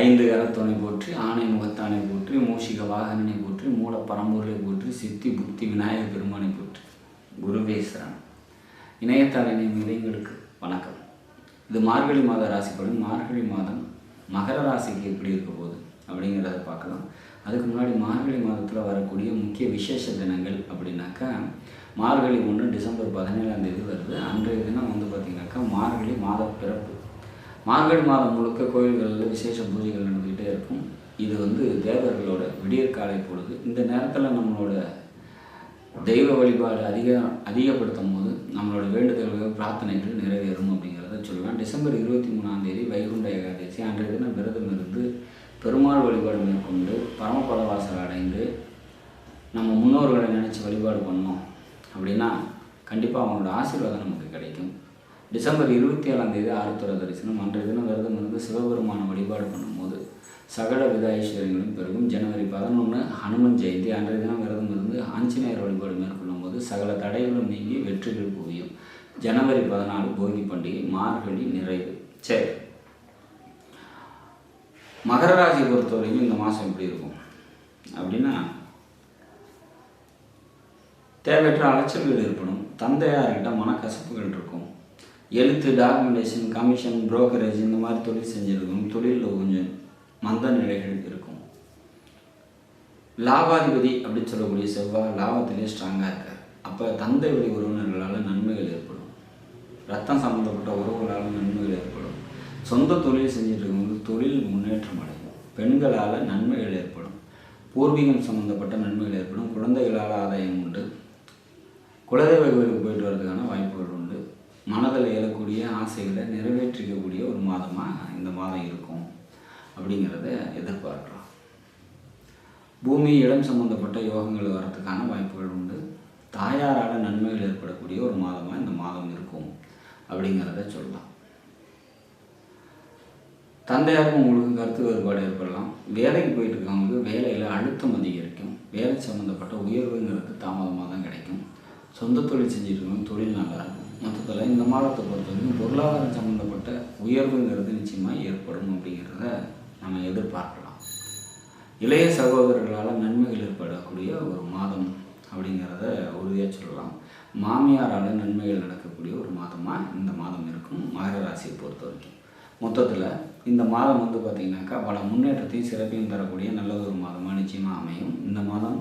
ஐந்து கரத்துணை போற்றி ஆணை முகத்தானை போற்றி மூஷிக வாகனனை போற்றி மூல பரம்பொருளை போற்றி சித்தி புத்தி விநாயக பெருமானை போற்றி. குருவேஸ்வரன் சரணம். இணையத்தாள வணக்கம். இது மார்கழி மாத ராசி பலன் மார்கழி மாதம் மகர ராசிக்கு எப்படி இருக்க போகுது அப்படிங்கிறத பார்க்கலாம். அதுக்கு முன்னாடி மார்கழி மாதத்தில் வரக்கூடிய முக்கிய விசேஷ தினங்கள் அப்படின்னாக்கா மார்கழி ஒன்று டிசம்பர் பதினேழாம் தேதி வருது. அன்றைய தினம் வந்து பார்த்திங்கனாக்கா மார்கழி மாத பிறப்பு. மார்கழி மாதம் முழுக்க கோயில்களில் விசேஷ பூஜை இருக்கும். இது வந்து தேவர்களோட விடியற்காலை பொழுது. இந்த நேரத்தில் நம்மளோட தெய்வ வழிபாடு அதிக அதிகப்படுத்தும் போது நம்மளோட வேண்டுதல்கள் பிரார்த்தனைகள் நிறைவேறும் அப்படிங்கிறத சொல்லலாம் டிசம்பர் இருபத்தி மூணாம் தேதி வைகுண்ட ஏகாதசி. அன்றைய தினம் விரதம் இருந்து பெருமாள் வழிபாடு மேற்கொண்டு பரமபத வாசல் அடைந்து நம்ம முன்னோர்களை நினச்சி வழிபாடு பண்ணோம் அப்படின்னா கண்டிப்பாக அவங்களோட ஆசீர்வாதம் நமக்கு கிடைக்கும். டிசம்பர் இருபத்தி ஏழாம் தேதி ஆறுத்துறை தரிசனம். அன்றைய தினம் விரதம் இருந்து சிவபெருமான வழிபாடு பண்ணும் சகல வித ஐஸ்வர்யங்களும் பெருகும். ஜனவரி பதினொன்று ஹனுமன் ஜெயந்தி அன்றைய தினம் விரதம் இருந்து ஆஞ்சநேயர் வழிபாடு மேற்கொள்ளும் போது சகல தடைகளும் நீங்கி வெற்றிகள் குவியும் ஜனவரி பதினாலு போகி பண்டிகை மார்கழி நிறைவு. சரி. மகர ராசியை பொறுத்தவரைக்கும் இந்த மாதம் எப்படி இருக்கும்? அப்படின்னா தேவையற்ற அலைச்சல்கள் ஏற்படும். தந்தையார்கிட்ட மனக்கசப்புகள் இருக்கும். எழுத்து டாக்குமெண்டேஷன் கமிஷன் புரோக்கரேஜ் இந்த மாதிரி தொழில் செஞ்சுருக்கணும். தொழிலில் கொஞ்சம் மந்த நிலைகள் இருக்கும். லாபாதிபதி அப்படின்னு சொல்லக்கூடிய செவ்வாய் லாபத்திலே ஸ்ட்ராங்காக இருக்கார். அப்போ தந்தை வழி உறவினர்களால் நன்மைகள் ஏற்படும். ரத்தம் சம்மந்தப்பட்ட உறவுகளால் நன்மைகள் ஏற்படும். சொந்த தொழில் செஞ்சுட்டு இருக்கவங்க தொழில் முன்னேற்றம் அடையும். பெண்களால் நன்மைகள் ஏற்படும். பூர்வீகம் சம்மந்தப்பட்ட நன்மைகள் ஏற்படும். குழந்தைகளால் ஆதாயம் உண்டு. குலதெய்வ கோயிலுக்கு போயிட்டு வர்றதுக்கான வாய்ப்புகள் உண்டு. மனதில் எழக்கூடிய ஆசைகளை நிறைவேற்றிக்கக்கூடிய ஒரு மாதமாக இந்த மாதம் இருக்கும். அப்படிங்கிறத எதிர்பார்க்கலாம் பூமி இடம் சம்பந்தப்பட்ட யோகங்கள் வர்றதுக்கான வாய்ப்புகள் உண்டு. தாயாரால் நன்மைகள் ஏற்படக்கூடிய ஒரு மாதமாக இந்த மாதம் இருக்கும் அப்படிங்கிறத சொல்லலாம். தந்தையாருக்கும் உங்களுக்கு கருத்து வேறுபாடு ஏற்படலாம். வேலைக்கு போயிட்டு இருக்கவங்களுக்கு வேலையில் அழுத்தம் அதிகரிக்கும். வேலை சம்மந்தப்பட்ட உயர்வுங்கிறது தாமதமாக தான் கிடைக்கும். சொந்த தொழில் செஞ்சுட்டு தொழில் நல்லா இருக்கும். மொத்தத்தில் இந்த மாதத்தை பொறுத்த வரைக்கும் பொருளாதாரம் சம்மந்தப்பட்ட உயர்வுங்கிறது நிச்சயமாக ஏற்படும் அப்படிங்கிறத நம்ம எதிர்பார்க்கலாம். இளைய சகோதரர்களால் நன்மைகள் ஏற்படக்கூடிய ஒரு மாதம் அப்படிங்கிறத உறுதியாக சொல்லலாம். மாமியாரால் நன்மைகள் நடக்கக்கூடிய ஒரு மாதமாக இந்த மாதம் இருக்கும் மகர ராசியை பொறுத்த வரைக்கும். மொத்தத்தில் இந்த மாதம் வந்து பார்த்திங்கனாக்கா பல முன்னேற்றத்தையும் சிறப்பையும் தரக்கூடிய நல்ல ஒரு மாதமாக நிச்சயமாக அமையும். இந்த மாதம்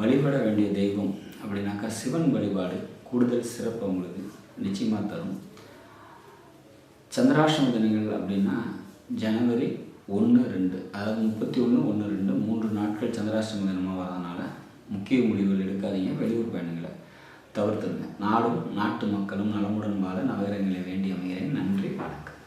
வழிபட வேண்டிய தெய்வம் அப்படின்னாக்கா சிவன் வழிபாடு கூடுதல் சிறப்பு அவங்களுக்கு நிச்சயமாக தரும். சந்திராஷ்டம தினங்கள் அப்படின்னா ஜனவரி ஒன்று ரெண்டு. அதாவது முப்பத்தி ஒன்று ஒன்று ரெண்டு. மூன்று நாட்கள் சந்திராஷ்டம தினமாக வரதுனால முக்கிய முடிவுகள் எடுக்காதீங்க. வெளியூர் பயணங்களை தவிர்த்துருங்க நாடும் நாட்டு மக்களும் நலமுடன் வாழ நகரங்களை வேண்டி அமைகிறேன். நன்றி. வணக்கம்.